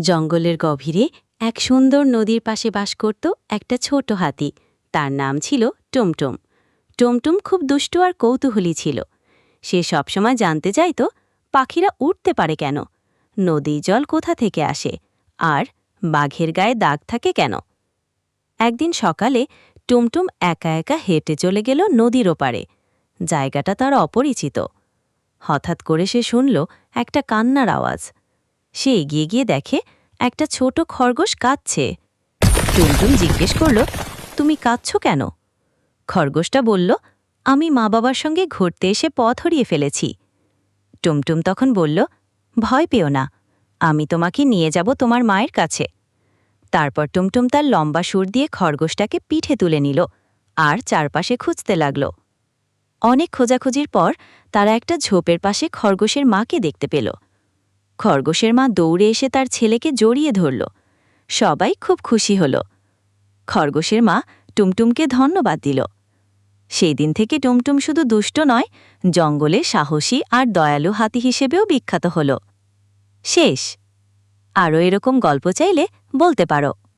জঙ্গলের গভীরে এক সুন্দর নদীর পাশে বাস করত একটা ছোট হাতি। তার নাম ছিল টুমটুম। টুমটুম খুব দুষ্টু আর কৌতূহলী ছিল। সে সবসময় জানতে চাইত, পাখিরা উঠতে পারে কেন? নদী জল কোথা থেকে আসে? আর বাঘের গায়ে দাগ থাকে কেন? একদিন সকালে টুমটুম একা একা হেঁটে চলে গেল নদীর ওপারে। জায়গাটা তার অপরিচিত। হঠাৎ করে সে শুনল একটা কান্নার আওয়াজ। সে এগিয়ে গিয়ে দেখে একটা ছোট খরগোশ কাঁদছে। টুমটুম জিজ্ঞেস করল, তুমি কাঁদছ কেন? খরগোশটা বলল, আমি মা বাবার সঙ্গে ঘুরতে এসে পথ হরিয়ে ফেলেছি। টুমটুম তখন বলল, ভয় পেও না, আমি তোমাকে নিয়ে যাব তোমার মায়ের কাছে। তারপর টুমটুম তার লম্বা সুর দিয়ে খরগোশটাকে পিঠে তুলে নিল, আর চারপাশে খুঁজতে লাগল। অনেক খোঁজাখুঁজির পর তারা একটা ঝোপের পাশে খরগোশের মাকে দেখতে পেল। খরগোশের মা দৌড়ে এসে তার ছেলেকে জড়িয়ে ধরল। সবাই খুব খুশি হল। খরগোশের মা টুমটুমকে ধন্যবাদ দিল। সেই দিন থেকে টুমটুম শুধু দুষ্ট নয়, জঙ্গলে সাহসী আর দয়ালু হাতি হিসেবেও বিখ্যাত হল। শেষ। আরও এরকম গল্প চাইলে বলতে পারো।